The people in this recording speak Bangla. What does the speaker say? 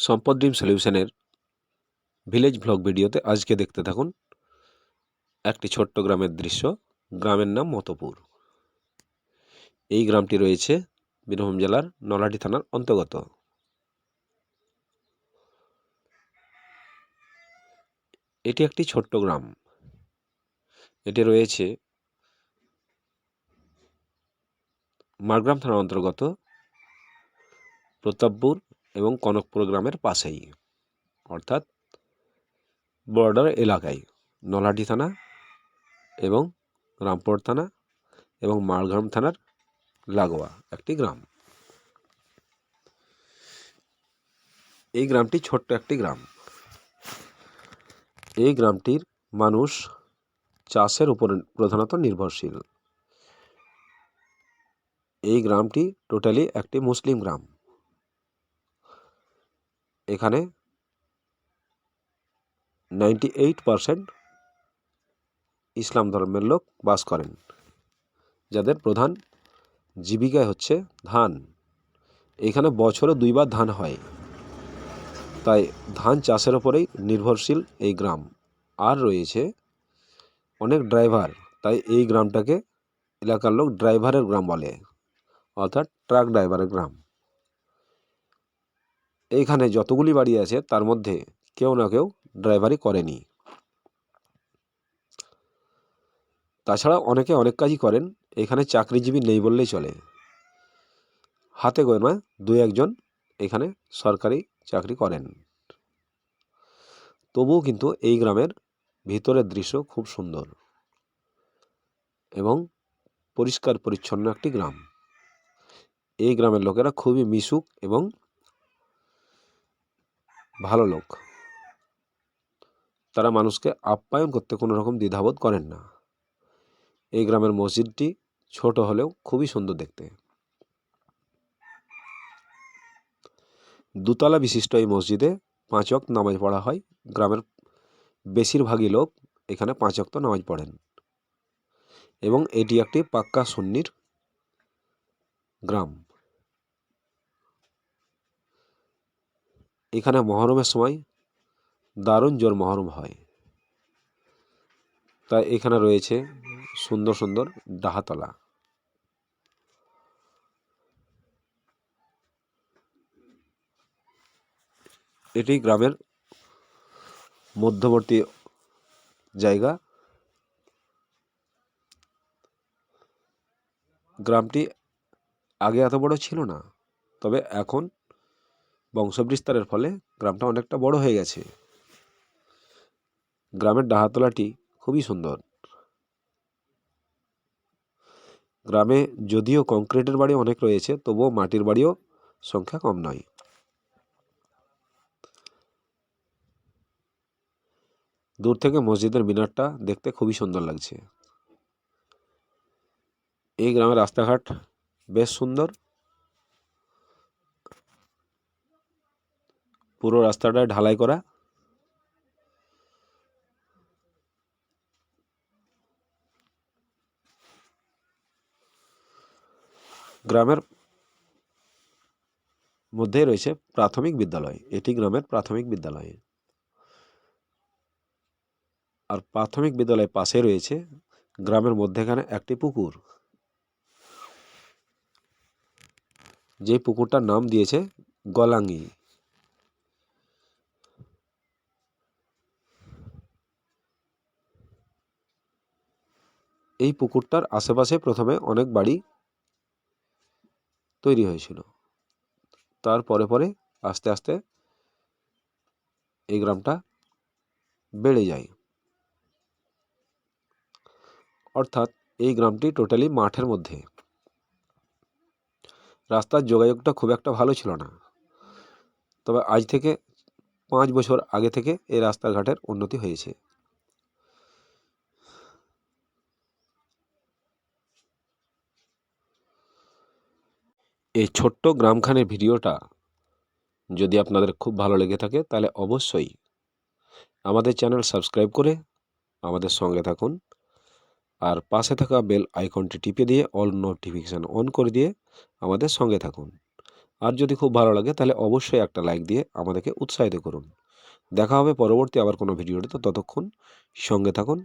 সম্পদ ড্রিম সলিউশনের ভিলেজ ব্লগ ভিডিওতে আজকে দেখতে থাকুন একটি ছোট্ট গ্রামের দৃশ্য। গ্রামের নাম মতপুর। এই গ্রামটি রয়েছে বীরভূম জেলার নলহাটি থানার অন্তর্গত। এটি একটি ছোট্ট গ্রাম। এটি রয়েছে মারগ্রাম থানার অন্তর্গত প্রতাপপুর এবং কনকপুর গ্রামের পাশেই, অর্থাৎ বর্ডার এলাকায়, নলহাটি থানা এবং রামপুর থানা এবং মারগ্রাম থানার লাগোয়া একটি গ্রাম। এই গ্রামটি ছোট্ট একটি গ্রাম। এই গ্রামটির মানুষ চাষের উপর প্রধানত নির্ভরশীল। এই গ্রামটি টোটালি একটি মুসলিম গ্রাম। এখানে নাইনটি এইট পারসেন্ট ইসলাম ধর্মের লোক বাস করেন, যাদের প্রধান জীবিকা হচ্ছে ধান। এখানে বছরে দুইবার ধান হয়। তাই ধান চাষের ওপরেই নির্ভরশীল এই গ্রাম। আর রয়েছে অনেক ড্রাইভার, তাই এই গ্রামটাকে এলাকার লোক ড্রাইভারের গ্রাম বলে, অর্থাৎ ট্রাক ড্রাইভারের গ্রাম। এইখানে যতগুলি বাড়ি আছে, তার মধ্যে কেউ না কেউ ড্রাইভারি করেনি। তাছাড়া অনেকে অনেক কাজই করেন, এখানে চাকরিজীবী নেই বললেই চলে। হাতে গোনা দু একজন এখানে সরকারি চাকরি করেন। তবুও কিন্তু এই গ্রামের ভিতরের দৃশ্য খুব সুন্দর এবং পরিষ্কার পরিচ্ছন্ন একটি গ্রাম। এই গ্রামের লোকেরা খুবই মিশুক এবং ভালো লোক। তারা মানুষকে আপ্যায়ন করতে কোনো রকম দ্বিধাবোধ করেন না। এই গ্রামের মসজিদটি ছোট হলেও খুবই সুন্দর দেখতে। দুতলা বিশিষ্ট এই মসজিদে পাঁচ ওয়াক্ত নামাজ পড়া হয়। গ্রামের বেশিরভাগই লোক এখানে পাঁচ ওয়াক্ত নামাজ পড়েন। এবং এটি একটি পাক্কা সুন্নির গ্রাম। এখানে মহরমের সময় দারুণ জোর মহরম হয়। তাই এখানে রয়েছে সুন্দর সুন্দর ডাহাতলা। এটি গ্রামের মধ্যবর্তী জায়গা। গ্রামটি আগে এত বড় ছিল না, তবে এখন বংশবিস্তারের ফলে গ্রামটা অনেকটা বড় হয়ে গেছে। গ্রামের ডাহাতলাটি খুবই সুন্দর। গ্রামে যদিও কংক্রিটের বাড়ি অনেক রয়েছে, তবুও মাটির বাড়িও সংখ্যা কম নয়। দূর থেকে মসজিদের মিনারটা দেখতে খুবই সুন্দর লাগছে। এই গ্রামের রাস্তাঘাট বেশ সুন্দর। পুরো রাস্তাটা ঢালাই করা। গ্রামের মধ্যেই রয়েছে প্রাথমিক বিদ্যালয়। এটি গ্রামের প্রাথমিক বিদ্যালয়। আর প্রাথমিক বিদ্যালয়ের পাশে রয়েছে গ্রামের মধ্যেখানে একটি পুকুর। যে পুকুরটার নাম দিয়েছে গলাঙ্গি। এই পুকুরটার আশেপাশে প্রথমে অনেক বাড়ি তৈরি হয়েছিল। তার পরে পরে আস্তে আস্তে এই গ্রামটা বেড়ে যায়। অর্থাৎ এই গ্রামটি টোটালি মাঠের মধ্যে। রাস্তার যোগাযোগটা খুব একটা ভালো ছিল না। তবে আজ থেকে পাঁচ বছর আগে থেকে এই রাস্তাঘাটের উন্নতি হয়েছে। এই ছোট্ট গ্রামখানের ভিডিওটা যদি আপনাদের খুব ভালো লেগে থাকে, তাহলে অবশ্যই আমাদের চ্যানেল সাবস্ক্রাইব করে আমাদের সঙ্গে থাকুন আর পাশে থাকা বেল আইকনটি টিপে দিয়ে অল নোটিফিকেশান অন করে দিয়ে আমাদের সঙ্গে থাকুন। আর যদি খুব ভালো লাগে, তাহলে অবশ্যই একটা লাইক দিয়ে আমাদেরকে উৎসাহিত করুন। দেখা হবে পরবর্তী আবার কোনো ভিডিওতে ততক্ষণ সঙ্গে থাকুন।